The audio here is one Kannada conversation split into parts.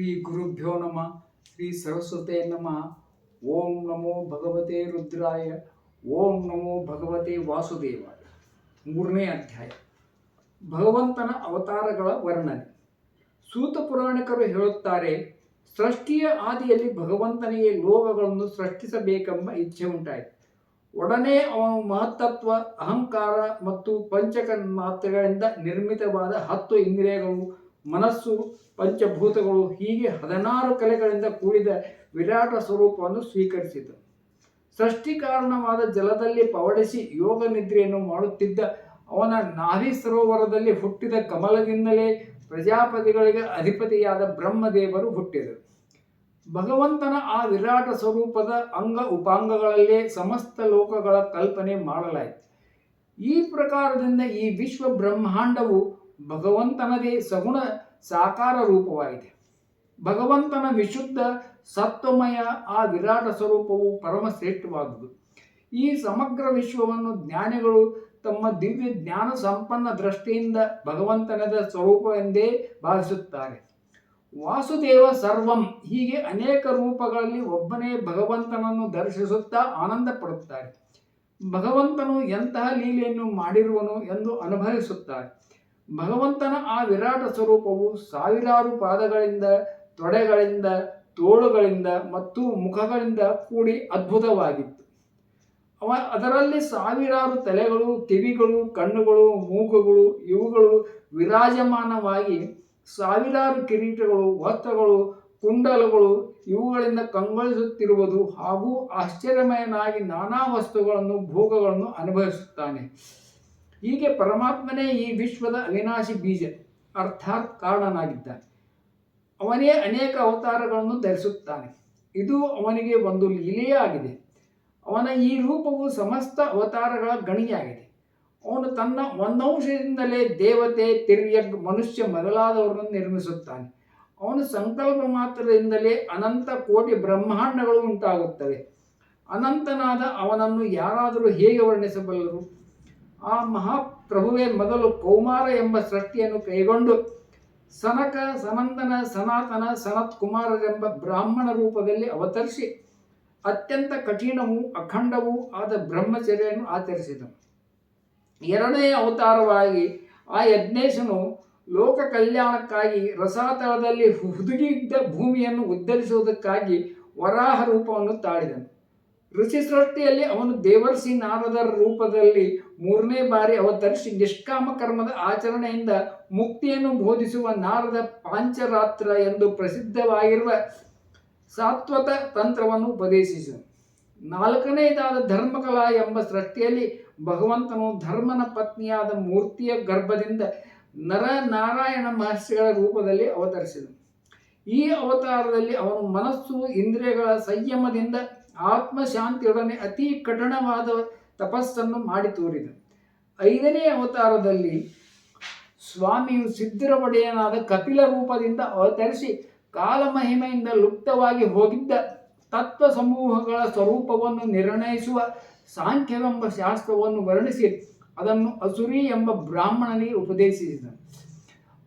ಶ್ರೀ ಗುರುಭ್ಯೋ ನಮಃ, ಶ್ರೀ ಸರಸ್ವತೆ ನಮ. ಓಂ ನಮೋ ಭಗವತೆ ರುದ್ರಾಯ, ಓಂ ನಮೋ ಭಗವತೆ ವಾಸುದೇವ. ಮೂರನೇ ಅಧ್ಯಾಯ. ಭಗವಂತನ ಅವತಾರಗಳ ವರ್ಣನೆ. ಸೂತ ಪುರಾಣಿಕರು ಹೇಳುತ್ತಾರೆ, ಸೃಷ್ಟಿಯ ಆದಿಯಲ್ಲಿ ಭಗವಂತನಿಗೆ ಲೋಕಗಳನ್ನು ಸೃಷ್ಟಿಸಬೇಕೆಂಬ ಇಚ್ಛೆ ಉಂಟಾಯಿತು. ಒಡನೆ ಅವನು ಮಹತ್ತತ್ವ, ಅಹಂಕಾರ ಮತ್ತು ಪಂಚಕ ಮಾತ್ರೆಗಳಿಂದ ನಿರ್ಮಿತವಾದ ಹತ್ತು ಇಂದ್ರಿಯಗಳು ಮನಸ್ಸು ಪಂಚಭೂತಗಳು ಹೀಗೆ ಹದಿನಾರು ಕಲೆಗಳಿಂದ ಕೂಡಿದ ವಿರಾಟ ಸ್ವರೂಪವನ್ನು ಸ್ವೀಕರಿಸಿತು. ಸೃಷ್ಟಿ ಕಾರಣವಾದ ಜಲದಲ್ಲಿ ಪವಡಿಸಿ ಯೋಗ ನಿದ್ರೆಯನ್ನು ಮಾಡುತ್ತಿದ್ದ ಅವನ ನಾರಿ ಸರೋವರದಲ್ಲಿ ಹುಟ್ಟಿದ ಕಮಲದಿಂದಲೇ ಪ್ರಜಾಪತಿಗಳಿಗೆ ಅಧಿಪತಿಯಾದ ಬ್ರಹ್ಮದೇವರು ಹುಟ್ಟಿದರು. ಭಗವಂತನ ಆ ವಿರಾಟ ಸ್ವರೂಪದ ಅಂಗ ಉಪಾಂಗಗಳಲ್ಲೇ ಸಮಸ್ತ ಲೋಕಗಳ ಕಲ್ಪನೆ ಮಾಡಲಾಯಿತು. ಈ ಪ್ರಕಾರದಿಂದ ಈ ವಿಶ್ವ ಬ್ರಹ್ಮಾಂಡವು ಭಗವಂತನದೇ ಸಗುಣ ಸಾಕಾರ ರೂಪವಾಗಿದೆ. ಭಗವಂತನ ವಿಶುದ್ಧ ಸತ್ವಮಯ ಆ ವಿರಾಟ ಸ್ವರೂಪವು ಪರಮ ಶ್ರೇಷ್ಠವಾದುದು ಈ ಸಮಗ್ರ ವಿಶ್ವವನ್ನು ಜ್ಞಾನಿಗಳು ತಮ್ಮ ದಿವ್ಯ ಜ್ಞಾನ ಸಂಪನ್ನ ದೃಷ್ಟಿಯಿಂದ ಭಗವಂತನದ ಸ್ವರೂಪ ಎಂದೇ ಭಾವಿಸುತ್ತಾರೆ. ವಾಸುದೇವ ಸರ್ವಂ ಹೀಗೆ ಅನೇಕ ರೂಪಗಳಲ್ಲಿ ಒಬ್ಬನೇ ಭಗವಂತನನ್ನು ದರ್ಶಿಸುತ್ತಾ ಆನಂದ ಪಡುತ್ತಾರೆ. ಭಗವಂತನು ಎಂತಹ ಲೀಲೆಯನ್ನು ಮಾಡಿರುವನು ಎಂದು ಅನುಭವಿಸುತ್ತಾರೆ. ಭಗವಂತನ ಆ ವಿರಾಟ ಸ್ವರೂಪವು ಸಾವಿರಾರು ಪಾದಗಳಿಂದ, ತೊಡೆಗಳಿಂದ, ತೋಳುಗಳಿಂದ ಮತ್ತು ಮುಖಗಳಿಂದ ಕೂಡಿ ಅದ್ಭುತವಾಗಿತ್ತು. ಅವ ಅದರಲ್ಲಿ ಸಾವಿರಾರು ತಲೆಗಳು, ಕಿವಿಗಳು, ಕಣ್ಣುಗಳು, ಮೂಗುಗಳು, ಇವುಗಳು ವಿರಾಜಮಾನವಾಗಿ ಸಾವಿರಾರು ಕಿರೀಟಗಳು, ವಸ್ತ್ರಗಳು, ಕುಂಡಲಗಳು ಇವುಗಳಿಂದ ಕಂಗೊಳಿಸುತ್ತಿರುವುದು ಹಾಗೂ ಆಶ್ಚರ್ಯಮಯನಾಗಿ ನಾನಾ ವಸ್ತುಗಳನ್ನು, ಭೋಗಗಳನ್ನು ಅನುಭವಿಸುತ್ತಾನೆ. ಹೀಗೆ ಪರಮಾತ್ಮನೇ ಈ ವಿಶ್ವದ ಅವಿನಾಶಿ ಬೀಜ ಅರ್ಥಾತ್ ಕಾರಣನಾಗಿದ್ದಾನೆ. ಅವನೇ ಅನೇಕ ಅವತಾರಗಳನ್ನು ಧರಿಸುತ್ತಾನೆ. ಇದು ಅವನಿಗೆ ಒಂದು ಲೀಲೆಯೇ ಆಗಿದೆ. ಅವನ ಈ ರೂಪವು ಸಮಸ್ತ ಅವತಾರಗಳ ಗಣಿಯಾಗಿದೆ. ಅವನು ತನ್ನ ಒಂದಂಶದಿಂದಲೇ ದೇವತೆ, ತಿರ್ಯಗ್, ಮನುಷ್ಯ ಮೊದಲಾದವರನ್ನು ನಿರ್ಮಿಸುತ್ತಾನೆ. ಅವನು ಸಂಕಲ್ಪ ಮಾತ್ರದಿಂದಲೇ ಅನಂತ ಕೋಟಿ ಬ್ರಹ್ಮಾಂಡಗಳು ಉಂಟಾಗುತ್ತವೆ. ಅನಂತನಾದ ಅವನನ್ನು ಯಾರಾದರೂ ಹೇಗೆ ವರ್ಣಿಸಬಲ್ಲರು? ಆ ಮಹಾಪ್ರಭುವೇ ಮೊದಲು ಕೌಮಾರ ಎಂಬ ಸೃಷ್ಟಿಯನ್ನು ಕೈಗೊಂಡು ಸನಕ ಸನಂದನ ಸನಾತನ ಸನತ್ ಕುಮಾರರೆಂಬ ಬ್ರಾಹ್ಮಣ ರೂಪದಲ್ಲಿ ಅವತರಿಸಿ ಅತ್ಯಂತ ಕಠಿಣವೂ ಅಖಂಡವೂ ಆದ ಬ್ರಹ್ಮಚರ್ಯನ್ನು ಆಚರಿಸಿದನು. ಎರಡನೇ ಅವತಾರವಾಗಿ ಆ ಯಜ್ಞೇಶನು ಲೋಕ ಕಲ್ಯಾಣಕ್ಕಾಗಿ ರಸಾತಳದಲ್ಲಿ ಹುದುಗಿದ್ದ ಭೂಮಿಯನ್ನು ಉದ್ಧರಿಸುವುದಕ್ಕಾಗಿ ವರಾಹ ರೂಪವನ್ನು ತಾಳಿದನು. ಋಷಿ ಸೃಷ್ಟಿಯಲ್ಲಿ ಅವನು ದೇವರ್ಷಿ ನಾರದರ ರೂಪದಲ್ಲಿ ಮೂರನೇ ಬಾರಿ ಅವತರಿಸಿ ನಿಷ್ಕಾಮ ಕರ್ಮದ ಆಚರಣೆಯಿಂದ ಮುಕ್ತಿಯನ್ನು ಬೋಧಿಸುವ ನಾರದ ಪಾಂಚರಾತ್ರ ಎಂದು ಪ್ರಸಿದ್ಧವಾಗಿರುವ ಸಾತ್ವತ ತಂತ್ರವನ್ನು ಉಪದೇಶಿಸಿದನು ನಾಲ್ಕನೆಯದಾದ ಧರ್ಮಕಲಾ ಎಂಬ ಸೃಷ್ಟಿಯಲ್ಲಿ ಭಗವಂತನು ಧರ್ಮನ ಪತ್ನಿಯಾದ ಮೂರ್ತಿಯ ಗರ್ಭದಿಂದ ನರ ನಾರಾಯಣ ಮಹರ್ಷಿಗಳ ರೂಪದಲ್ಲಿ ಅವತರಿಸಿದನು ಈ ಅವತಾರದಲ್ಲಿ ಅವನು ಮನಸ್ಸು ಇಂದ್ರಿಯಗಳ ಸಂಯಮದಿಂದ ಆತ್ಮಶಾಂತಿಯೊಡನೆ ಅತಿ ಕಠಿಣವಾದ ತಪಸ್ಸನ್ನು ಮಾಡಿ ತೋರಿದ. ಐದನೇ ಅವತಾರದಲ್ಲಿ ಸ್ವಾಮಿಯು ಸಿದ್ಧರ ಒಡೆಯನಾದ ಕಪಿಲ ರೂಪದಿಂದ ಅವತರಿಸಿ ಕಾಲಮಹಿಮೆಯಿಂದ ಲುಪ್ತವಾಗಿ ಹೋಗಿದ್ದ ತತ್ವ ಸಮೂಹಗಳ ಸ್ವರೂಪವನ್ನು ನಿರ್ಣಯಿಸುವ ಸಾಂಖ್ಯವೆಂಬ ಶಾಸ್ತ್ರವನ್ನು ವರ್ಣಿಸಿ ಅದನ್ನು ಅಸುರಿ ಎಂಬ ಬ್ರಾಹ್ಮಣನಿಗೆ ಉಪದೇಶಿಸಿದನು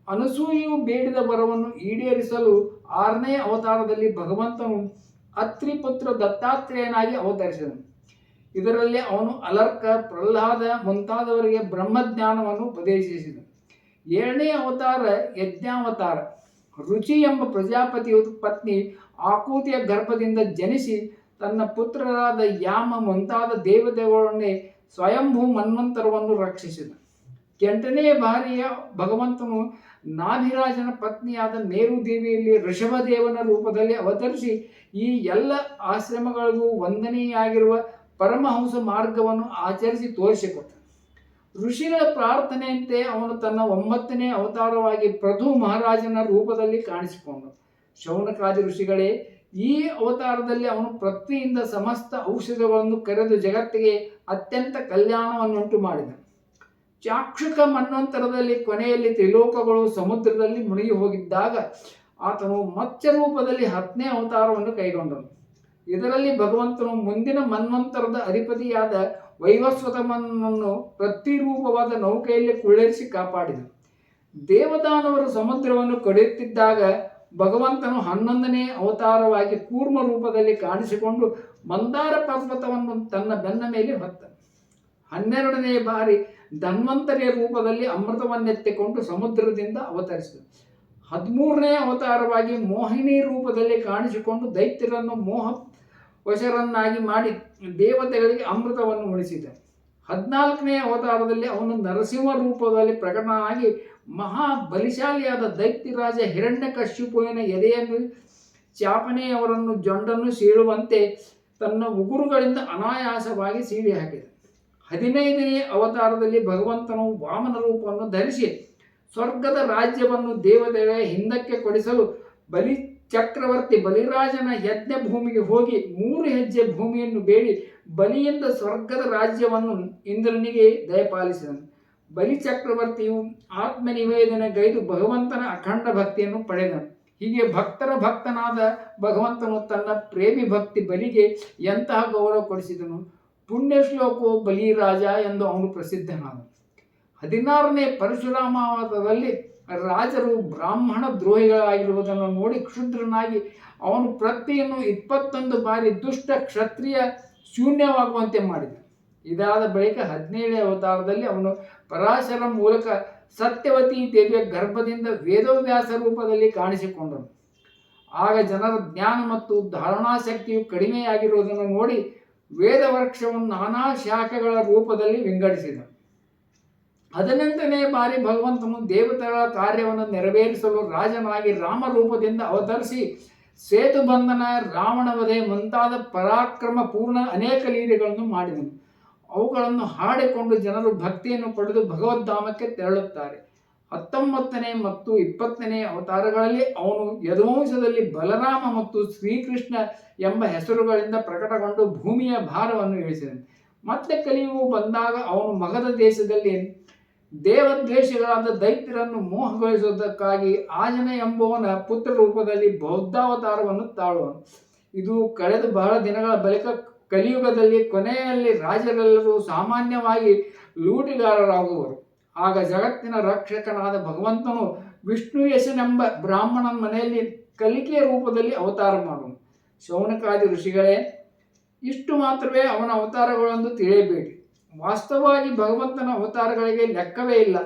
ಅನಸೂಯು ಬೇಡಿದ ವರವನ್ನು ಈಡೇರಿಸಲು ಆರನೇ ಅವತಾರದಲ್ಲಿ ಭಗವಂತನು ಅತ್ರಿಪುತ್ರ ದತ್ತಾತ್ರೇಯನಾಗಿ ಅವತರಿಸಿದನು. ಇದರಲ್ಲಿ ಅವನು ಅಲರ್ಕ, ಪ್ರಹ್ಲಾದ ಮುಂತಾದವರಿಗೆ ಬ್ರಹ್ಮಜ್ಞಾನವನ್ನು ಉಪದೇಶಿಸಿದನು. ಏಳನೇ ಅವತಾರ ಯಜ್ಞಾವತಾರ. ರುಚಿ ಎಂಬ ಪ್ರಜಾಪತಿಯ ಪತ್ನಿ ಆಕೂತಿಯ ಗರ್ಭದಿಂದ ಜನಿಸಿ ತನ್ನ ಪುತ್ರರಾದ ಯಾಮ ಮುಂತಾದ ದೇವತೆಗಳನ್ನೇ ಸ್ವಯಂಭೂ ಮನ್ವಂತರವನ್ನು ರಕ್ಷಿಸಿದ ಎಂಟನೇ ಬಾರಿಯ ಭಗವಂತನು ನಾಭಿರಾಜನ ಪತ್ನಿಯಾದ ಮೇರು ದೇವಿಯಲ್ಲಿ ಋಷಭದೇವನ ರೂಪದಲ್ಲಿ ಅವತರಿಸಿ ಈ ಎಲ್ಲ ಆಶ್ರಮಗಳಿಗೂ ವಂದನೆಯಾಗಿರುವ ಪರಮಹಂಸ ಮಾರ್ಗವನ್ನು ಆಚರಿಸಿ ತೋರಿಸಿಕೊಟ್ಟ. ಋಷಿಗಳ ಪ್ರಾರ್ಥನೆಯಂತೆ ಅವನು ತನ್ನ ಒಂಬತ್ತನೇ ಅವತಾರವಾಗಿ ಪ್ರಧು ಮಹಾರಾಜನ ರೂಪದಲ್ಲಿ ಕಾಣಿಸಿಕೊಂಡ ಶೌನಕಾದಿ ಋಷಿಗಳೇ, ಈ ಅವತಾರದಲ್ಲಿ ಅವನು ಪ್ರತಿಯಿಂದ ಸಮಸ್ತ ಔಷಧಗಳನ್ನು ಕರೆದು ಜಗತ್ತಿಗೆ ಅತ್ಯಂತ ಕಲ್ಯಾಣವನ್ನುಂಟು ಮಾಡಿದನು ಚಾಕ್ಷುಕ ಮನ್ವಂತರದಲ್ಲಿ ಕೊನೆಯಲ್ಲಿ ತ್ರಿಲೋಕಗಳು ಸಮುದ್ರದಲ್ಲಿ ಮುಳುಗಿ ಹೋಗಿದ್ದಾಗ ಆತನು ಮತ್ಸ್ಯ ರೂಪದಲ್ಲಿ ಹತ್ತನೇ ಅವತಾರವನ್ನು ಕೈಗೊಂಡನು. ಇದರಲ್ಲಿ ಭಗವಂತನು ಮುಂದಿನ ಮನ್ವಂತರದ ಅಧಿಪತಿಯಾದ ವೈವಸ್ವತಮನನ್ನು ಪ್ರತಿರೂಪವಾದ ನೌಕೆಯಲ್ಲಿ ಕುಳ್ಳರಿಸಿ ಕಾಪಾಡಿದನು. ದೇವದಾನವರು ಸಮುದ್ರವನ್ನು ಕಡಿಯುತ್ತಿದ್ದಾಗ ಭಗವಂತನು ಹನ್ನೊಂದನೇ ಅವತಾರವಾಗಿ ಕೂರ್ಮ ರೂಪದಲ್ಲಿ ಕಾಣಿಸಿಕೊಂಡು ಮಂದಾರ ಪರ್ವತವನ್ನು ತನ್ನ ಬೆನ್ನ ಮೇಲೆ ಹೊತ್ತ ಹನ್ನೆರಡನೇ ಬಾರಿ ಧನ್ವಂತರಿಯ ರೂಪದಲ್ಲಿ ಅಮೃತವನ್ನೆತ್ತಿಕೊಂಡು ಸಮುದ್ರದಿಂದ ಅವತರಿಸಿದ ಹದಿಮೂರನೇ ಅವತಾರವಾಗಿ ಮೋಹಿನಿ ರೂಪದಲ್ಲಿ ಕಾಣಿಸಿಕೊಂಡು ದೈತ್ಯರನ್ನು ಮೋಹ ವಶರನ್ನಾಗಿ ಮಾಡಿ ದೇವತೆಗಳಿಗೆ ಅಮೃತವನ್ನು ಉಳಿಸಿದ ಹದಿನಾಲ್ಕನೇ ಅವತಾರದಲ್ಲಿ ಅವನು ನರಸಿಂಹ ರೂಪದಲ್ಲಿ ಪ್ರಕಟನಾಗಿ ಮಹಾ ಬಲಿಶಾಲಿಯಾದ ದೈತ್ಯರಾಜ ಹಿರಣ್ಯಕಶ್ಯಪುವಿನ ಎದೆಯನ್ನು ಚಾಪನೆಯವರನ್ನು ಜೊಂಡನ್ನು ಸೀಳುವಂತೆ ತನ್ನ ಉಗುರುಗಳಿಂದ ಅನಾಯಾಸವಾಗಿ ಸೀಳಿ ಹಾಕಿದ ಹದಿನೈದನೇ ಅವತಾರದಲ್ಲಿ ಭಗವಂತನು ವಾಮನ ರೂಪವನ್ನು ಧರಿಸಿ ಸ್ವರ್ಗದ ರಾಜ್ಯವನ್ನು ದೇವತೆಗಳ ಹಿಂದಕ್ಕೆ ಕೊಡಿಸಲು ಬಲಿ ಚಕ್ರವರ್ತಿ ಬಲಿರಾಜನ ಯಜ್ಞ ಭೂಮಿಗೆ ಹೋಗಿ ಮೂರು ಹೆಜ್ಜೆ ಭೂಮಿಯನ್ನು ಬೇಡಿ ಬಲಿಯಿಂದ ಸ್ವರ್ಗದ ರಾಜ್ಯವನ್ನು ಇಂದ್ರನಿಗೆ ದಯಪಾಲಿಸಿದನು. ಬಲಿ ಚಕ್ರವರ್ತಿಯು ಆತ್ಮನಿವೇದನೆಗೈದು ಭಗವಂತನ ಅಖಂಡ ಭಕ್ತಿಯನ್ನು ಪಡೆದನು. ಹೀಗೆ ಭಕ್ತರ ಭಕ್ತನಾದ ಭಗವಂತನು ತನ್ನ ಪ್ರೇಮಿ ಭಕ್ತಿ ಬಲಿಗೆ ಎಂತಹ ಗೌರವ ಕೊಡಿಸಿದನು? ಪುಣ್ಯ ಶ್ಲೋಕೋ ಬಲಿರಾಜ ಎಂದು ಅವನು ಪ್ರಸಿದ್ಧನಾದನು. ಹದಿನಾರನೇ ಪರಶುರಾಮಾವತದಲ್ಲಿ ರಾಜರು ಬ್ರಾಹ್ಮಣ ದ್ರೋಹಿಗಳಾಗಿರುವುದನ್ನು ನೋಡಿ ಕ್ಷುದ್ರನಾಗಿ ಅವನು ಪ್ರತಿಯನ್ನು ಇಪ್ಪತ್ತೊಂದು ಬಾರಿ ದುಷ್ಟ ಕ್ಷತ್ರಿಯ ಶೂನ್ಯವಾಗುವಂತೆ ಮಾಡಿದ. ಇದಾದ ಬಳಿಕ ಹದಿನೇಳನೇ ಅವತಾರದಲ್ಲಿ ಅವನು ಪರಾಶರ ಮೂಲಕ ಸತ್ಯವತಿ ದೇವಿಯ ಗರ್ಭದಿಂದ ವೇದವ್ಯಾಸ ರೂಪದಲ್ಲಿ ಕಾಣಿಸಿಕೊಂಡನು. ಆಗ ಜನರ ಜ್ಞಾನ ಮತ್ತು ಧಾರಣಾಶಕ್ತಿಯು ಕಡಿಮೆಯಾಗಿರುವುದನ್ನು ನೋಡಿ ವೇದವೃಕ್ಷವನ್ನು ನಾನಾ ಶಾಖೆಗಳ ರೂಪದಲ್ಲಿ ವಿಂಗಡಿಸಿದ. ಹದಿನೆಂಟನೇ ಬಾರಿ ಭಗವಂತನು ದೇವತೆಗಳ ಕಾರ್ಯವನ್ನು ನೆರವೇರಿಸಲು ರಾಜನಾಗಿ ರಾಮರೂಪದಿಂದ ಅವತರಿಸಿ ಸೇತು ಬಂಧನ ರಾವಣವಧೆ ಮುಂತಾದ ಪರಾಕ್ರಮ ಪೂರ್ಣ ಅನೇಕ ಲೀಲೆಗಳನ್ನು ಮಾಡಿದನು. ಅವುಗಳನ್ನು ಹಾಡಿಕೊಂಡು ಜನರು ಭಕ್ತಿಯನ್ನು ಪಡೆದು ಭಗವದ್ಧಾಮಕ್ಕೆ ತೆರಳುತ್ತಾರೆ. ಹತ್ತೊಂಬತ್ತನೇ ಮತ್ತು ಇಪ್ಪತ್ತನೇ ಅವತಾರಗಳಲ್ಲಿ ಅವನು ಯದುವಂಶದಲ್ಲಿ ಬಲರಾಮ ಮತ್ತು ಶ್ರೀಕೃಷ್ಣ ಎಂಬ ಹೆಸರುಗಳಿಂದ ಪ್ರಕಟಗೊಂಡು ಭೂಮಿಯ ಭಾರವನ್ನು ಇಳಿಸಿದನು. ಮತ್ತೆ ಕಲಿಯುವು ಬಂದಾಗ ಅವನು ಮಗದ ದೇಶದಲ್ಲಿ ದೇವದ್ವೇಷಗಳಾದ ದೈತ್ಯರನ್ನು ಮೋಹಗೊಳಿಸುವುದಕ್ಕಾಗಿ ಆಜನ ಎಂಬುವನ ಪುತ್ರ ರೂಪದಲ್ಲಿ ಬೌದ್ಧಾವತಾರವನ್ನು ತಾಳುವನು. ಇದು ಕಳೆದ ಬಹಳ ದಿನಗಳ ಬಳಿಕ ಕಲಿಯುಗದಲ್ಲಿ ಕೊನೆಯಲ್ಲಿ ರಾಜರೆಲ್ಲರೂ ಸಾಮಾನ್ಯವಾಗಿ ಲೂಟಿಗಾರರಾಗುವರು. ಆಗ ಜಗತ್ತಿನ ರಕ್ಷಕನಾದ ಭಗವಂತನು ವಿಷ್ಣು ಯಶನೆಂಬ ಬ್ರಾಹ್ಮಣನ ಮನೆಯಲ್ಲಿ ಕಲಿಕೆಯ ರೂಪದಲ್ಲಿ ಅವತಾರ ಮಾಡುವನು. ಶೌನಕಾದಿ ಋಷಿಗಳೇ, ಇಷ್ಟು ಮಾತ್ರವೇ ಅವನ ಅವತಾರಗಳೆಂದು ತಿಳಿಯಬೇಡಿ. ವಾಸ್ತವವಾಗಿ ಭಗವಂತನ ಅವತಾರಗಳಿಗೆ ಲೆಕ್ಕವೇ ಇಲ್ಲ.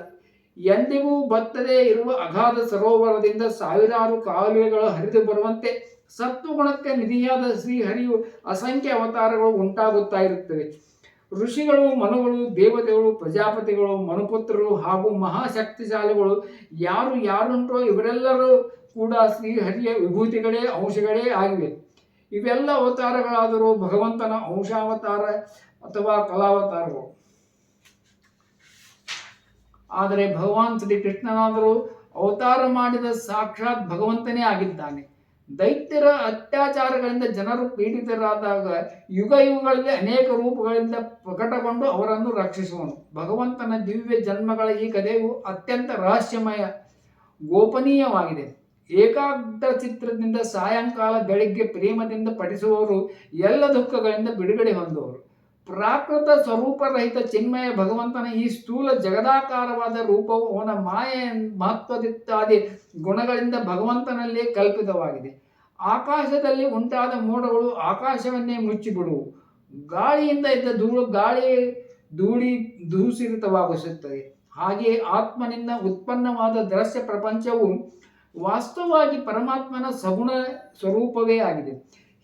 ಎಂದಿಗೂ ಬತ್ತದೇ ಇರುವ ಅಗಾಧ ಸರೋವರದಿಂದ ಸಾವಿರಾರು ಕಾಲುವೆಗಳು ಹರಿದು ಬರುವಂತೆ ಸತ್ವಗುಣಕ್ಕೆ ನಿಧಿಯಾದ ಶ್ರೀಹರಿಯು ಅಸಂಖ್ಯ ಅವತಾರಗಳು ಉಂಟಾಗುತ್ತಾ ಇರುತ್ತವೆ. ಋಷಿಗಳು, ಮನುಗಳು, ದೇವತೆಗಳು, ಪ್ರಜಾಪತಿಗಳು, ಮನುಪುತ್ರರು ಹಾಗೂ ಮಹಾಶಕ್ತಿಶಾಲಿಗಳು ಯಾರು ಯಾರುಂಟೋ ಇವರೆಲ್ಲರೂ ಕೂಡ ಶ್ರೀಹರಿಯ ವಿಭೂತಿಗಳೇ, ಅಂಶಗಳೇ ಆಗಿವೆ. ಇವೆಲ್ಲ ಅವತಾರಗಳಾದರೂ ಭಗವಂತನ ಅಂಶಾವತಾರ ಅಥವಾ ಕಲಾವತಾರಗಳು. ಆದರೆ ಭಗವಾನ್ ಶ್ರೀ ಕೃಷ್ಣನಾದರೂ ಅವತಾರ ಮಾಡಿದ ಸಾಕ್ಷಾತ್ ಭಗವಂತನೇ ಆಗಿದ್ದಾನೆ. ದೈತ್ಯರ ಅತ್ಯಾಚಾರಗಳಿಂದ ಜನರು ಪೀಡಿತರಾದಾಗ ಯುಗ ಯುಗಗಳಲ್ಲಿ ಅನೇಕ ರೂಪಗಳಿಂದ ಪ್ರಕಟಗೊಂಡು ಅವರನ್ನು ರಕ್ಷಿಸುವನು. ಭಗವಂತನ ದಿವ್ಯ ಜನ್ಮಗಳ ಈ ಕಥೆಯು ಅತ್ಯಂತ ರಹಸ್ಯಮಯ, ಗೋಪನೀಯವಾಗಿದೆ. ಏಕಾಗ್ರ ಚಿತ್ರದಿಂದ ಸಾಯಂಕಾಲ ಬೆಳಿಗ್ಗೆ ಪ್ರೇಮದಿಂದ ಪಠಿಸುವವರು ಎಲ್ಲ ದುಃಖಗಳಿಂದ ಬಿಡುಗಡೆ ಹೊಂದುವರು. ಪ್ರಾಕೃತ ಸ್ವರೂಪರಹಿತ ಚಿನ್ಮಯ ಭಗವಂತನ ಈ ಸ್ಥೂಲ ಜಗದಾಕಾರವಾದ ರೂಪವು ಅವನ ಮಾಯೆ ಮಹತ್ವದಿತ್ತಾದಿ ಗುಣಗಳಿಂದ ಭಗವಂತನಲ್ಲೇ ಕಲ್ಪಿತವಾಗಿದೆ. ಆಕಾಶದಲ್ಲಿ ಉಂಟಾದ ಮೋಡಗಳು ಆಕಾಶವನ್ನೇ ಮುಚ್ಚಿಬಿಡುವು. ಗಾಳಿಯಿಂದ ಇದ್ದ ಧೂಳು ಗಾಳಿ ಧೂಳಿ ಧೂಸಿರಿತವಾಗಿಸುತ್ತದೆ ಹಾಗೆಯೇ ಆತ್ಮನಿಂದ ಉತ್ಪನ್ನವಾದ ದೃಶ್ಯ ಪ್ರಪಂಚವು ವಾಸ್ತವವಾಗಿ ಪರಮಾತ್ಮನ ಸಗುಣ ಸ್ವರೂಪವೇ ಆಗಿದೆ.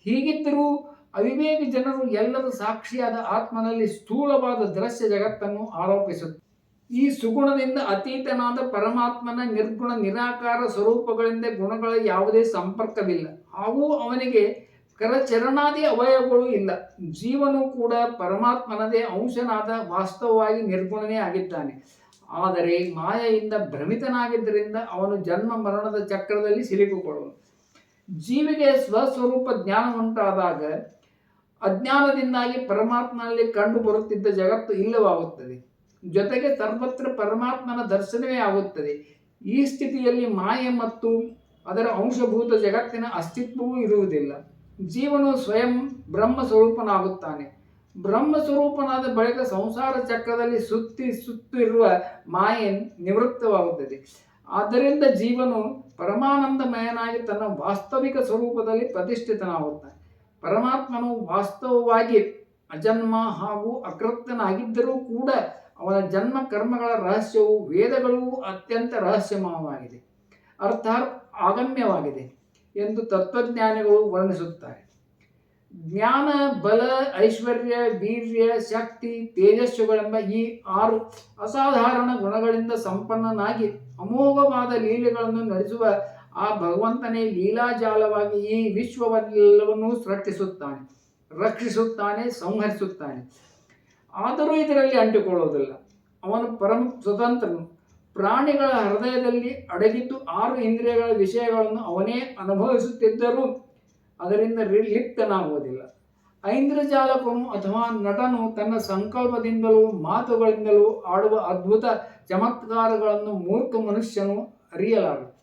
ಹೀಗಿದ್ದರೂ ಅವಿವೇಕಿ ಜನರು ಎಲ್ಲರೂ ಸಾಕ್ಷಿಯಾದ ಆತ್ಮನಲ್ಲಿ ಸ್ಥೂಲವಾದ ದೃಶ್ಯ ಜಗತ್ತನ್ನು ಆರೋಪಿಸುತ್ತೆ ಈ ಸುಗುಣದಿಂದ ಅತೀತನಾದ ಪರಮಾತ್ಮನ ನಿರ್ಗುಣ ನಿರಾಕಾರ ಸ್ವರೂಪಗಳಿಂದ ಗುಣಗಳ ಯಾವುದೇ ಸಂಪರ್ಕವಿಲ್ಲ. ಹಾಗೂ ಅವನಿಗೆ ಕರಚರಣಾದಿ ಅವಯವಗಳು ಇಲ್ಲ. ಜೀವನು ಕೂಡ ಪರಮಾತ್ಮನದೇ ಅಂಶನಾದ ವಾಸ್ತವವಾಗಿ ನಿರ್ಗುಣನೇ ಆಗಿದ್ದಾನೆ. ಆದರೆ ಮಾಯೆಯಿಂದ ಭ್ರಮಿತನಾಗಿದ್ದರಿಂದ ಅವನು ಜನ್ಮ ಮರಣದ ಚಕ್ರದಲ್ಲಿ ಸಿಲುಕಿಕೊಳ್ಳುವನು. ಜೀವಿಗೆ ಸ್ವಸ್ವರೂಪ ಜ್ಞಾನ ಉಂಟಾದಾಗ ಅಜ್ಞಾನದಿಂದಾಗಿ ಪರಮಾತ್ಮನಲ್ಲಿ ಕಂಡು ಬರುತ್ತಿದ್ದ ಜಗತ್ತು ಇಲ್ಲವಾಗುತ್ತದೆ. ಜೊತೆಗೆ ಸರ್ವತ್ರ ಪರಮಾತ್ಮನ ದರ್ಶನವೇ ಆಗುತ್ತದೆ. ಈ ಸ್ಥಿತಿಯಲ್ಲಿ ಮಾಯೆ ಮತ್ತು ಅದರ ಅಂಶಭೂತ ಜಗತ್ತಿನ ಅಸ್ತಿತ್ವವೂ ಇರುವುದಿಲ್ಲ. ಜೀವನು ಸ್ವಯಂ ಬ್ರಹ್ಮ ಸ್ವರೂಪನಾಗುತ್ತಾನೆ ಬ್ರಹ್ಮ ಸ್ವರೂಪನಾದ ಬಳಿಕ ಸಂಸಾರ ಚಕ್ರದಲ್ಲಿ ಸುತ್ತಿ ಸುತ್ತಿರುವ ಮಾಯೆ ನಿವೃತ್ತವಾಗುತ್ತದೆ. ಆದ್ದರಿಂದ ಜೀವನು ಪರಮಾನಂದಮಯನಾಗಿ ತನ್ನ ವಾಸ್ತವಿಕ ಸ್ವರೂಪದಲ್ಲಿ ಪ್ರತಿಷ್ಠಿತನಾಗುತ್ತಾನೆ. ಪರಮಾತ್ಮನು ವಾಸ್ತವವಾಗಿ ಅಜನ್ಮ ಹಾಗೂ ಅಕೃತ್ಯನಾಗಿದ್ದರೂ ಕೂಡ ಅವನ ಜನ್ಮ ಕರ್ಮಗಳ ರಹಸ್ಯವು ವೇದಗಳೂ ಅತ್ಯಂತ ರಹಸ್ಯಮಯವಾಗಿದೆ. ಅರ್ಥಾತ್ ಆಗಮ್ಯವಾಗಿದೆ ಎಂದು ತತ್ವಜ್ಞಾನಿಗಳು ವರ್ಣಿಸುತ್ತಾರೆ. ಜ್ಞಾನ, ಬಲ, ಐಶ್ವರ್ಯ, ವೀರ್ಯ, ಶಕ್ತಿ, ತೇಜಸ್ಸುಗಳೆಂಬ ಈ ಆರು ಅಸಾಧಾರಣ ಗುಣಗಳಿಂದ ಸಂಪನ್ನನಾಗಿ ಅಮೋಘವಾದ ಲೀಲೆಗಳನ್ನು ನಡೆಸುವ ಆ ಭಗವಂತನೇ ಲೀಲಾಜಾಲವಾಗಿ ಈ ವಿಶ್ವವೆಲ್ಲವನ್ನೂ ಸೃಷ್ಟಿಸುತ್ತಾನೆ ರಕ್ಷಿಸುತ್ತಾನೆ, ಸಂಹರಿಸುತ್ತಾನೆ. ಆದರೂ ಇದರಲ್ಲಿ ಅಂಟಿಕೊಳ್ಳೋದಿಲ್ಲ ಅವನು ಪರಮ ಸ್ವತಂತ್ರನು. ಪ್ರಾಣಿಗಳ ಹೃದಯದಲ್ಲಿ ಅಡಗಿದ್ದು ಆರು ಇಂದ್ರಿಯಗಳ ವಿಷಯಗಳನ್ನು ಅವನೇ ಅನುಭವಿಸುತ್ತಿದ್ದರೂ ಅದರಿಂದ ಲಿಪ್ತನಾಗುವುದಿಲ್ಲ. ಐಂದ್ರಜಾಲಕನು ಅಥವಾ ನಟನು ತನ್ನ ಸಂಕಲ್ಪದಿಂದಲೂ ಮಾತುಗಳಿಂದಲೂ ಆಡುವ ಅದ್ಭುತ ಚಮತ್ಕಾರಗಳನ್ನು ಮೂರ್ಖ ಮನುಷ್ಯನು ಅರಿಯಲಾರ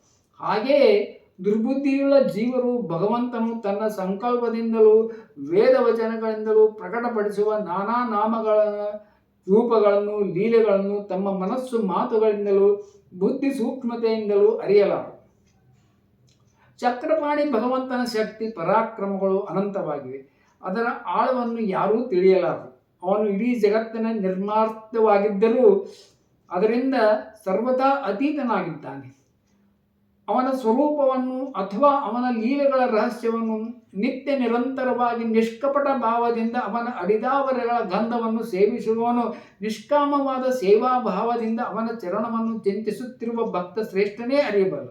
ಹಾಗೆಯೇ ದುರ್ಬುದ್ಧಿಯುಳ್ಳ ಜೀವರು ಭಗವಂತನು ತನ್ನ ಸಂಕಲ್ಪದಿಂದಲೂ ವೇದ ವಚನಗಳಿಂದಲೂ ಪ್ರಕಟಪಡಿಸುವ ನಾನಾ ನಾಮಗಳ ರೂಪಗಳನ್ನು, ಲೀಲೆಗಳನ್ನು ತಮ್ಮ ಮನಸ್ಸು ಮಾತುಗಳಿಂದಲೂ, ಬುದ್ಧಿ ಸೂಕ್ಷ್ಮತೆಯಿಂದಲೂ ಅರಿಯಲಾರು. ಚಕ್ರಪಾಣಿ ಭಗವಂತನ ಶಕ್ತಿ ಪರಾಕ್ರಮಗಳು ಅನಂತವಾಗಿವೆ. ಅದರ ಆಳವನ್ನು ಯಾರೂ ತಿಳಿಯಲಾರರು ಅವನು ಇಡೀ ಜಗತ್ತಿನ ನಿರ್ಮಾರ್ಥವಾಗಿದ್ದರೂ ಅದರಿಂದ ಸರ್ವದಾ ಅತೀತನಾಗಿದ್ದಾನೆ. ಅವನ ಸ್ವರೂಪವನ್ನು ಅಥವಾ ಅವನ ಲೀಲೆಗಳ ರಹಸ್ಯವನ್ನು ನಿತ್ಯ ನಿರಂತರವಾಗಿ ನಿಷ್ಕಪಟ ಭಾವದಿಂದ ಅವನ ಅಡಿದಾವರೆಗಳ ಗಂಧವನ್ನು ಸೇವಿಸುವವನು ನಿಷ್ಕಾಮವಾದ ಸೇವಾ ಭಾವದಿಂದ ಅವನ ಚರಣವನ್ನು ಚಿಂತಿಸುತ್ತಿರುವ ಭಕ್ತ ಶ್ರೇಷ್ಠನೇ ಅರಿಯಬಲ್ಲ.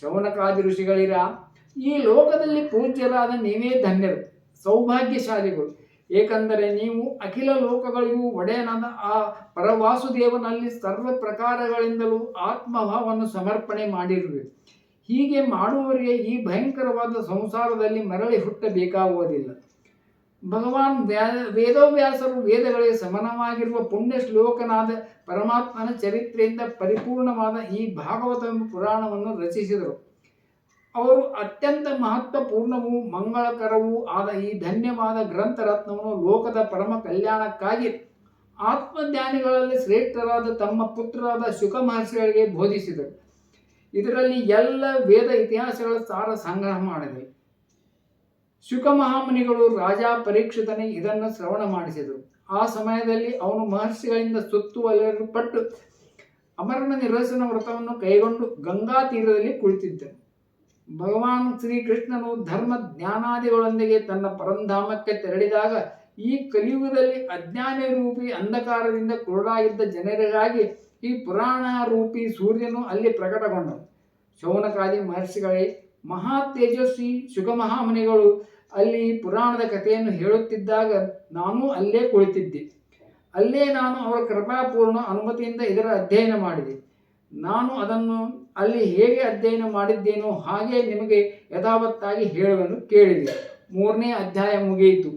ಶೌನಕಾದಿ ಋಷಿಗಳಿರ, ಈ ಲೋಕದಲ್ಲಿ ಪೂಜ್ಯರಾದ ನೀವೇ ಧನ್ಯರು, ಸೌಭಾಗ್ಯಶಾಲಿಗಳು. ಏಕೆಂದರೆ ನೀವು ಅಖಿಲ ಲೋಕಗಳಿಗೂ ಒಡೆಯನಾದ ಆ ಪರವಾಸುದೇವನಲ್ಲಿ ಸರ್ವ ಪ್ರಕಾರಗಳಿಂದಲೂ ಆತ್ಮಭಾವವನ್ನು ಸಮರ್ಪಣೆ ಮಾಡಿರುವೆ. ಹೀಗೆ ಮಾಡುವವರಿಗೆ ಈ ಭಯಂಕರವಾದ ಸಂಸಾರದಲ್ಲಿ ಮರಳಿ ಹುಟ್ಟಬೇಕಾಗುವುದಿಲ್ಲ. ಭಗವಾನ್ ವ್ಯಾ, ವೇದವ್ಯಾಸರು ವೇದಗಳಿಗೆ ಸಮನವಾಗಿರುವ ಪುಣ್ಯ ಶ್ಲೋಕನಾದ ಪರಮಾತ್ಮನ ಚರಿತ್ರೆಯಿಂದ ಪರಿಪೂರ್ಣವಾದ ಈ ಭಾಗವತ ಪುರಾಣವನ್ನು ರಚಿಸಿದರು. ಅವರು ಅತ್ಯಂತ ಮಹತ್ವಪೂರ್ಣವೂ, ಮಂಗಳಕರವೂ ಆದ ಈ ಧನ್ಯವಾದ ಗ್ರಂಥರತ್ನವನ್ನು ಲೋಕದ ಪರಮ ಕಲ್ಯಾಣಕ್ಕಾಗಿ ಆತ್ಮಜ್ಞಾನಿಗಳಲ್ಲಿ ಶ್ರೇಷ್ಠರಾದ ತಮ್ಮ ಪುತ್ರರಾದ ಶುಕ ಮಹರ್ಷಿಗಳಿಗೆ ಬೋಧಿಸಿದರು. ಇದರಲ್ಲಿ ಎಲ್ಲ ವೇದ ಇತಿಹಾಸಗಳ ಸಾರ ಸಂಗ್ರಹ ಮಾಡಿದೆ ಶುಕ ಮಹಾಮುನಿಗಳು ರಾಜ ಪರೀಕ್ಷಿತನೇ ಇದನ್ನು ಶ್ರವಣ ಮಾಡಿಸಿದರು. ಆ ಸಮಯದಲ್ಲಿ ಅವನು ಮಹರ್ಷಿಗಳಿಂದ ಸುತ್ತುವರಿಯಲ್ಪಟ್ಟು ಅಮರನ ನಿರಸನ ವ್ರತವನ್ನು ಕೈಗೊಂಡು ಗಂಗಾ ತೀರದಲ್ಲಿ ಕುಳಿತಿದ್ದನು. ಭಗವಾನ್ ಶ್ರೀಕೃಷ್ಣನು ಧರ್ಮ ಜ್ಞಾನಾದಿಗಳೊಂದಿಗೆ ತನ್ನ ಪರಂಧಾಮಕ್ಕೆ ತೆರಳಿದಾಗ ಈ ಕಲಿಯುಗದಲ್ಲಿ ಅಜ್ಞಾನ ರೂಪಿ ಅಂಧಕಾರದಿಂದ ಕುರುಡಾಗಿದ್ದ ಜನರಿಗಾಗಿ ಈ ಪುರಾಣ ರೂಪಿ ಸೂರ್ಯನು ಅಲ್ಲಿ ಪ್ರಕಟಗೊಂಡನು. ಶೌನಕಾದಿ ಮಹರ್ಷಿಗಳೇ, ಮಹಾ ತೇಜಸ್ವಿ ಶುಗಮಹಾಮುನಿಗಳು ಅಲ್ಲಿ ಪುರಾಣದ ಕಥೆಯನ್ನು ಹೇಳುತ್ತಿದ್ದಾಗ ನಾನು ಅಲ್ಲೇ ಕುಳಿತಿದ್ದೆ. ಅಲ್ಲೇ ನಾನು ಅವರ ಕೃಪಾಪೂರ್ಣ ಅನುಮತಿಯಿಂದ ಇದರ ಅಧ್ಯಯನ ಮಾಡಿದೆ. ನಾನು ಅದನ್ನು ಅಲ್ಲಿ ಹೇಗೆ ಅಧ್ಯಯನ ಮಾಡಿದ್ದೇನೋ ಹಾಗೆ ನಿಮಗೆ ಯಥಾವತ್ತಾಗಿ ಹೇಳುವೆನು ಕೇಳಿದೆ. ಮೂರನೇ ಅಧ್ಯಾಯ ಮುಗಿಯಿತು.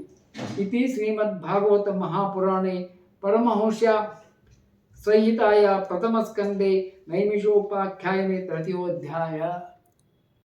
ಇತಿ ಶ್ರೀಮದ್ ಭಾಗವತ ಮಹಾಪುರಾಣೆ ಪರಮಹಂಶ ಸಂಹಿತಾಯ ಪ್ರಥಮ ಸ್ಕಂದೆ ನೈಮಿಷೋಪಾಖ್ಯಾಯನೆ ತೃತೀಯೋಧ್ಯಾಯ.